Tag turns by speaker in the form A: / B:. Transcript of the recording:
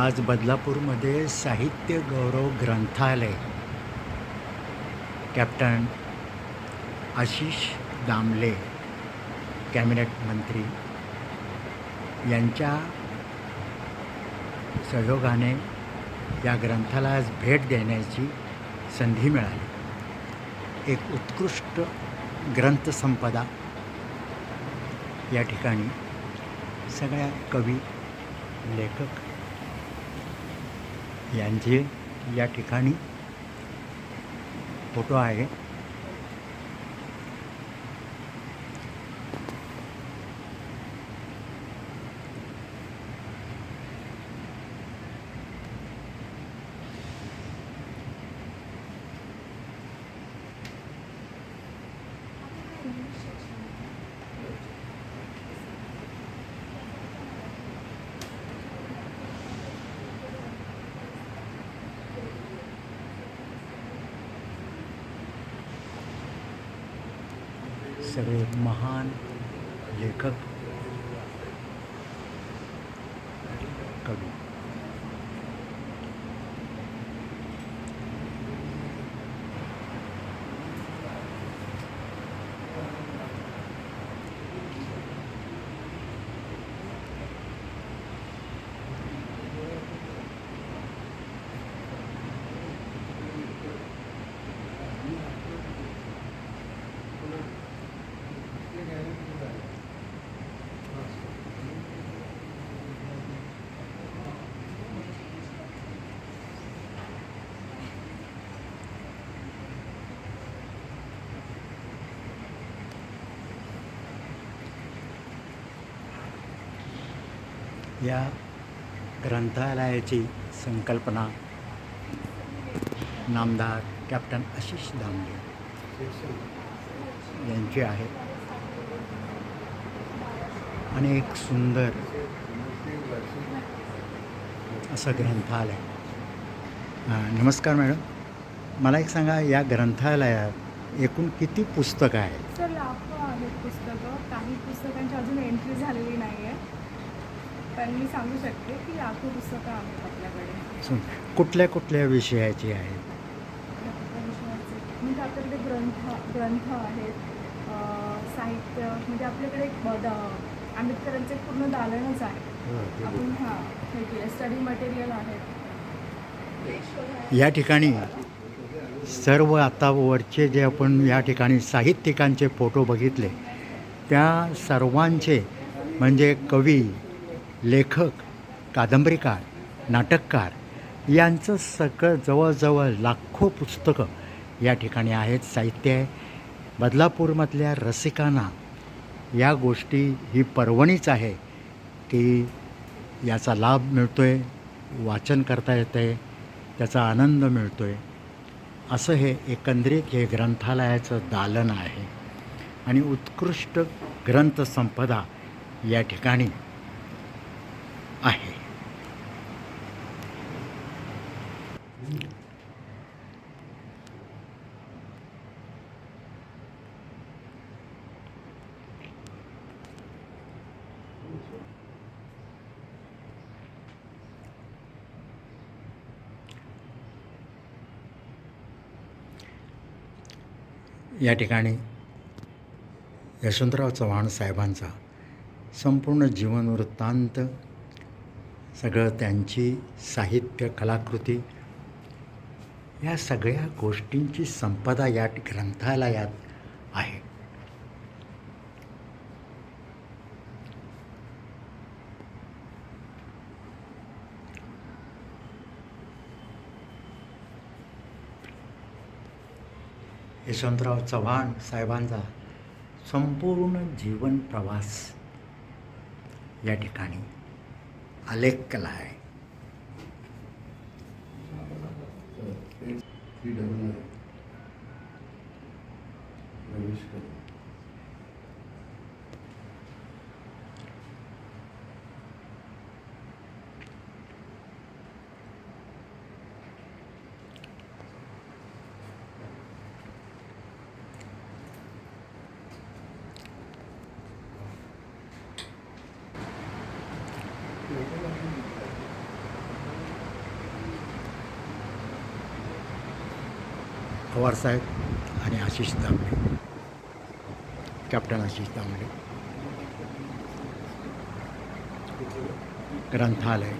A: आज बदलापूरमध्ये साहित्य गौरव ग्रंथालय. कॅप्टन आशिष दामले कॅबिनेट मंत्री. यांच्या सहयोगाने या ग्रंथालयास भेट देण्याची संधी मिळाली. एक उत्कृष्ट ग्रंथसंपदा. या ठिकाणी सगळ्या कवी लेखक यांचे या ठिकाणी फोटो आहे. सगळे महान लेखक कवी. या ग्रंथालयाची संकल्पना नामदार कॅप्टन आशिष दामले यांची आहे. आणि एक सुंदर असं ग्रंथालय. नमस्कार मॅडम. मला एक सांगा या ग्रंथालयात एकूण किती पुस्तकं आहेत?
B: सर लाखो आहेत पुस्तकं. काही पुस्तकांची अजून एंट्री झालेली नाही आहे पण मी सांगू शकते की लाखो पुस्तकं आहेत आपल्याकडे.
A: कुठल्या कुठल्या विषयाची आहेत?
B: म्हणजे आपल्याकडे ग्रंथ ग्रंथ आहेत साहित्य म्हणजे आपल्याकडे एक आंबेडकरांचे पूर्ण दालनच आहे. आपण हां हे केलं स्टडी मटेरियल आहेत.
A: या ठिकाणी सर्व आता वरचे जे आपण या ठिकाणी साहित्यिकांचे फोटो बघितले त्या सर्वांचे म्हणजे कवी लेखक कादंबरीकार नाटककार यांचं सगळं जवळजवळ लाखो पुस्तकं या ठिकाणी आहेत. साहित्य आहे. बदलापूरमधल्या रसिकांना या गोष्टी ही पर्वणीच आहे की याचा लाभ मिळतो आहे वाचन करता येतं आहे त्याचा आनंद मिळतो आहे असं हे एकंदरीत हे ग्रंथालयाचं दालन आहे. आणि उत्कृष्ट ग्रंथसंपदा या ठिकाणी आहे या ठिकाणी यशवंतराव चव्हाण साहेबांचा संपूर्ण जीवनवृत्तांत सगळं त्यांची साहित्य कलाकृती या सगळ्या गोष्टींची संपदा या ग्रंथालयात आहे. यशवंतराव चव्हाण साहेबांचा संपूर्ण जीवन प्रवास या ठिकाणी
C: आलेख केला आहे. पवारसाहेब आणि आशिष दामले कॅप्टन आशिष दामले. ग्रंथालय.